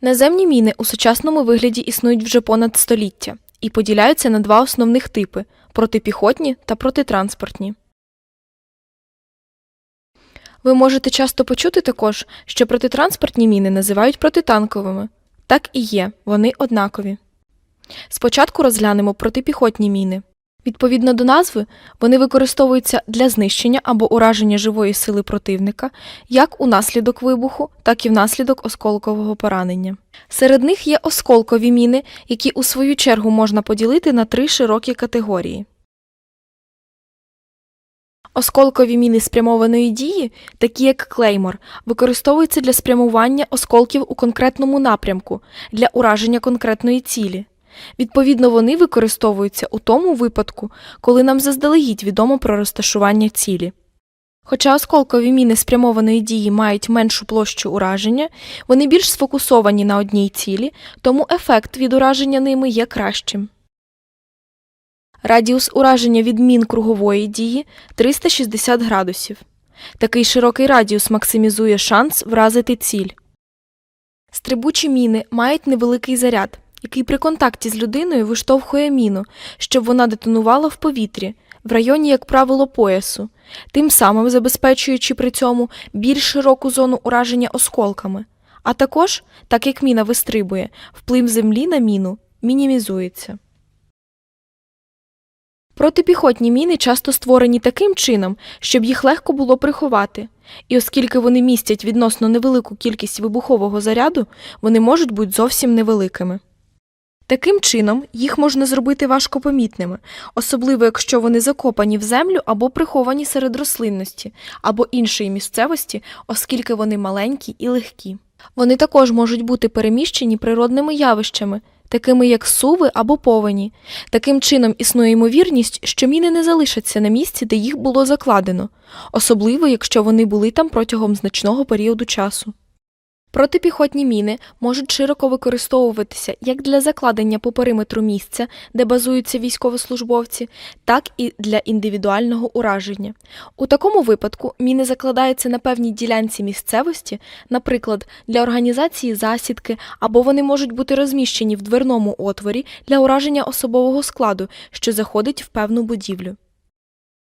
Наземні міни у сучасному вигляді існують вже понад століття і поділяються на два основних типи протипіхотні та протитранспортні. Ви можете часто почути також, що протитранспортні міни називають протитанковими. Так і є, вони однакові. Спочатку розглянемо протипіхотні міни. Відповідно до назви, вони використовуються для знищення або ураження живої сили противника як унаслідок вибуху, так і внаслідок осколкового поранення. Серед них є осколкові міни, які у свою чергу можна поділити на три широкі категорії. Осколкові міни спрямованої дії, такі як клеймор, використовуються для спрямування осколків у конкретному напрямку для ураження конкретної цілі. Відповідно, вони використовуються у тому випадку, коли нам заздалегідь відомо про розташування цілі. Хоча осколкові міни спрямованої дії мають меншу площу ураження, вони більш сфокусовані на одній цілі, тому ефект від ураження ними є кращим. Радіус ураження від мін кругової дії 360 градусів. Такий широкий радіус максимізує шанс вразити ціль. Стрибучі міни мають невеликий заряд, який при контакті з людиною виштовхує міну, щоб вона детонувала в повітрі, в районі, як правило, поясу, тим самим забезпечуючи при цьому більш широку зону ураження осколками. А також, так як міна вистрибує, вплив землі на міну мінімізується. Протипіхотні міни часто створені таким чином, щоб їх легко було приховати, і оскільки вони містять відносно невелику кількість вибухового заряду, вони можуть бути зовсім невеликими. Таким чином, їх можна зробити важкопомітними, особливо якщо вони закопані в землю або приховані серед рослинності або іншої місцевості, оскільки вони маленькі і легкі. Вони також можуть бути переміщені природними явищами, такими як суви або повені. Таким чином існує ймовірність, що міни не залишаться на місці, де їх було закладено, особливо якщо вони були там протягом значного періоду часу. Протипіхотні міни можуть широко використовуватися як для закладення по периметру місця, де базуються військовослужбовці, так і для індивідуального ураження. У такому випадку міни закладаються на певній ділянці місцевості, наприклад, для організації засідки, або вони можуть бути розміщені в дверному отворі для ураження особового складу, що заходить в певну будівлю.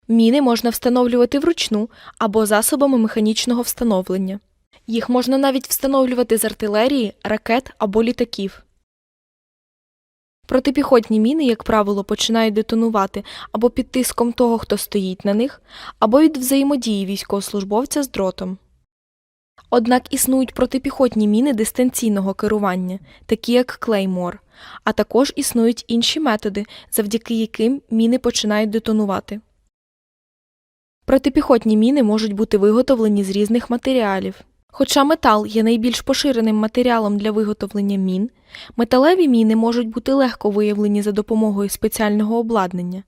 Міни можна встановлювати вручну або засобами механічного встановлення. Їх можна навіть встановлювати з артилерії, ракет або літаків. Протипіхотні міни, як правило, починають детонувати або під тиском того, хто стоїть на них, або від взаємодії військовослужбовця з дротом. Однак існують протипіхотні міни дистанційного керування, такі як клеймор, а також існують інші методи, завдяки яким міни починають детонувати. Протипіхотні міни можуть бути виготовлені з різних матеріалів. Хоча метал є найбільш поширеним матеріалом для виготовлення мін, металеві міни можуть бути легко виявлені за допомогою спеціального обладнання.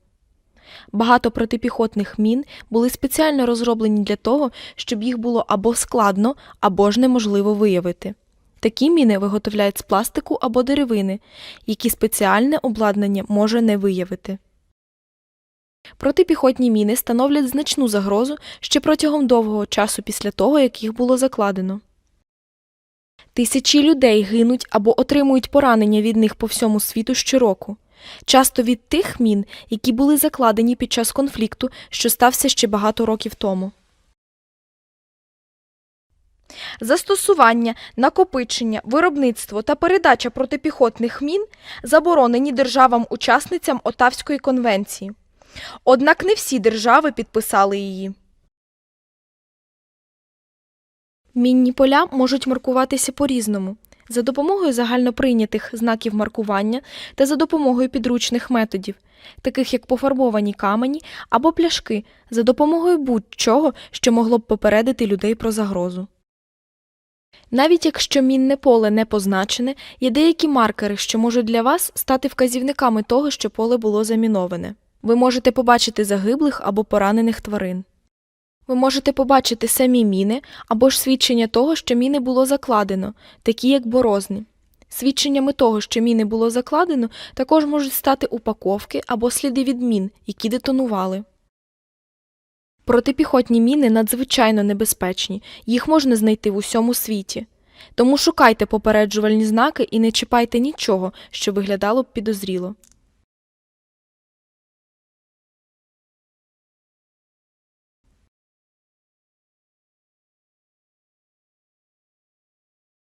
Багато протипіхотних мін були спеціально розроблені для того, щоб їх було або складно, або ж неможливо виявити. Такі міни виготовляють з пластику або деревини, які спеціальне обладнання може не виявити. Протипіхотні міни становлять значну загрозу ще протягом довгого часу після того, як їх було закладено. Тисячі людей гинуть або отримують поранення від них по всьому світу щороку, часто від тих мін, які були закладені під час конфлікту, що стався ще багато років тому. Застосування, накопичення, виробництво та передача протипіхотних мін заборонені державам-учасницям Отавської конвенції. Однак не всі держави підписали її. Мінні поля можуть маркуватися по-різному за допомогою загальноприйнятих знаків маркування та за допомогою підручних методів, таких як пофарбовані камені або пляшки, за допомогою будь-чого, що могло б попередити людей про загрозу. Навіть якщо мінне поле не позначене, є деякі маркери, що можуть для вас стати вказівниками того, що поле було заміноване. Ви можете побачити загиблих або поранених тварин. Ви можете побачити самі міни або ж свідчення того, що міни було закладено, такі як борозни. Свідченнями того, що міни було закладено, також можуть стати упаковки або сліди від мін, які детонували. Протипіхотні міни надзвичайно небезпечні, їх можна знайти в усьому світі. Тому шукайте попереджувальні знаки і не чіпайте нічого, що виглядало б підозріло.